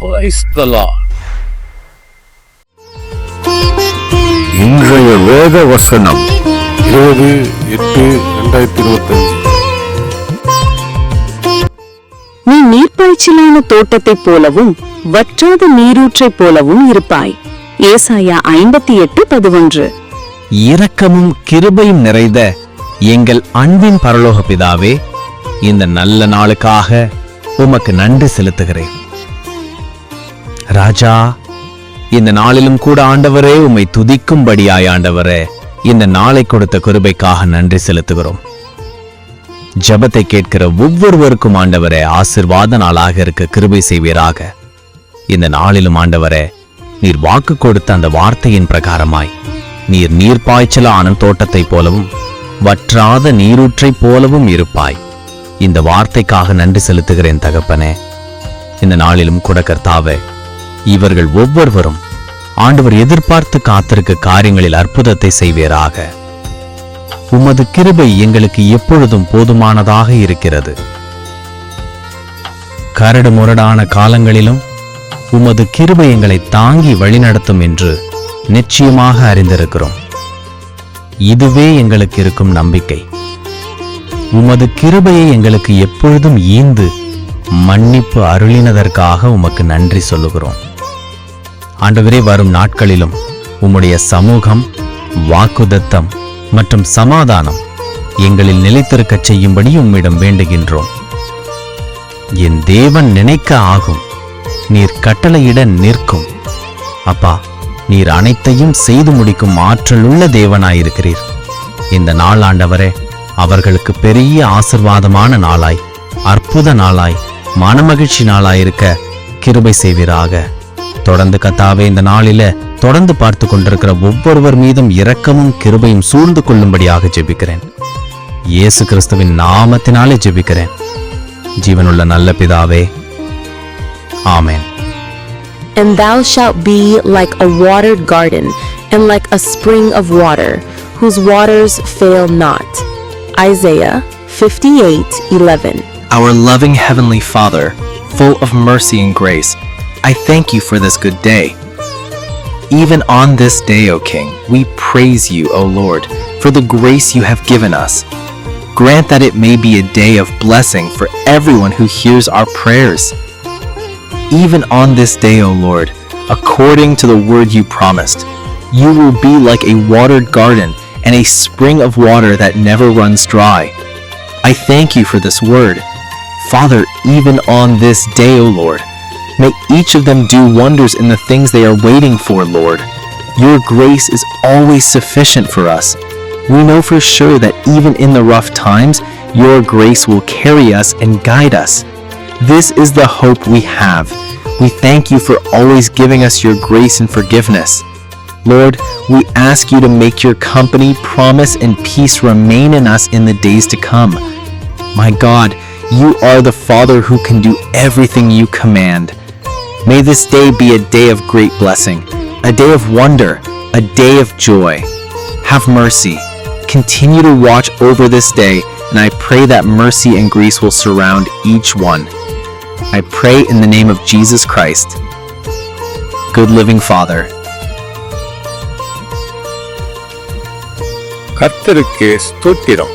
Lord. இன்றைய வேத வசனம். இருபது எட்டு ரெண்டாயிரத்தி இருபத்தஞ்சு. நீ நீர்ப்பாய்ச்சலான தோட்டத்தைப் போலவும் வற்றாத நீரூற்றைப் போலவும் இருப்பாய். ஏசாயா ஐம்பத்தி எட்டு பதினொன்று. இரக்கமும் கிருபையும் நிறைந்த எங்கள் அன்பின் பரலோக பிதாவே இந்த நல்ல நாளுக்காக உமக்கு நன்றி செலுத்துகிறேன். ராஜா இந்த நாளிலும் கூட ஆண்டவரே உம்மை துதிக்கும்படியாய் ஆண்டவரே இந்த நாளை கொடுத்த கிருபைக்காக நன்றி செலுத்துகிறோம். ஜெபத்தை கேட்கிற ஒவ்வொருவருக்கும் ஆண்டவரே ஆசிர்வாத நாளாக இருக்க கிருபை செய்வீராக. இந்த நாளிலும் ஆண்டவரே நீர் வாக்கு கொடுத்த அந்த வார்த்தையின் பிரகாரமாய் நீர் நீர்ப்பாய்ச்சலான தோட்டத்தைப் போலவும் வற்றாத நீரூற்றைப் போலவும் இருப்பாய். இந்த வார்த்தைக்காக நன்றி செலுத்துகிறேன் தகப்பனே. இந்த நாளிலும் கூட கர்த்தாவே இவர்கள் ஒவ்வொருவரும் ஆண்டவர் எதிர்பார்த்து காத்திருக்க காரியங்களில் அற்புதத்தை செய்வேராக. உமது கிருபை எங்களுக்கு எப்பொழுதும் போதுமானதாக இருக்கிறது. கரடு முரடான காலங்களிலும் உமது கிருபை எங்களை தாங்கி வழிநடத்தும் என்று நிச்சயமாக அறிந்திருக்கிறோம். இதுவே எங்களுக்கு இருக்கும் நம்பிக்கை. உமது கிருபையை எங்களுக்கு எப்பொழுதும் ஈந்து மன்னிப்பு அருளினதற்காக உமக்கு நன்றி சொல்லுகிறோம். ஆண்டவரே வரும் நாட்களிலும் உம்முடைய சமூகம் வாக்குதத்தம் மற்றும் சமாதானம் எங்களில் நிலைத்திருக்கச் செய்யும்படி உம்மிடம் வேண்டுகின்றோம். என் தேவன் நினைக்க ஆகும் நீர் கட்டளையிட நிற்கும். அப்பா நீர் அனைத்தையும் செய்து முடிக்கும் ஆற்றலுள்ள தேவனாயிருக்கிறீர். இந்த நாள் ஆண்டவரே அவர்களுக்கு பெரிய ஆசிர்வாதமான நாளாய் அற்புத நாளாய் மனமகிழ்ச்சி நாளாயிருக்க கிருபை செய்வீராக. தொடர்ந்து கத்தாவே இந்த நாளில தொடர்ந்து பார்த்து கொண்டிருக்கிற ஒவ்வொருவர் மீதும் இரக்கமும் கிருபையும் சூழ்ந்து கொள்ளும்படியாக ஜெபிக்கிறேன் இயேசு கிறிஸ்துவின் நாமத்தினாலே ஜெபிக்கிறேன் ஜீவனுள்ள நல்ல பிதாவே ஆமென் And thou shalt be like a watered garden, and like a spring of water, whose waters fail not. Isaiah 58 11. Our loving Heavenly Father, full of mercy and grace, I thank you for this good day. Even on this day, O King, we praise you, O Lord, for the grace you have given us. Grant that it may be a day of blessing for everyone who hears our prayers. Even on this day, O Lord, according to the word you promised, you will be like a watered garden and a spring of water that never runs dry. I thank you for this word. Father, even on this day, O Lord, may each of them do wonders in the things they are waiting for, Lord. Your grace is always sufficient for us. We know for sure that even in the rough times, your grace will carry us and guide us. This is the hope we have. We thank you for always giving us your grace and forgiveness. Lord, we ask you to make your company, promise, and peace remain in us in the days to come. My God, you are the Father who can do everything you command. May this day be a day of great blessing, a day of wonder, a day of joy. Have mercy. Continue to watch over this day, and I pray that mercy and grace will surround each one. I pray in the name of Jesus Christ. Good living Father. கர்த்தருக்கு ஸ்தோத்திரம்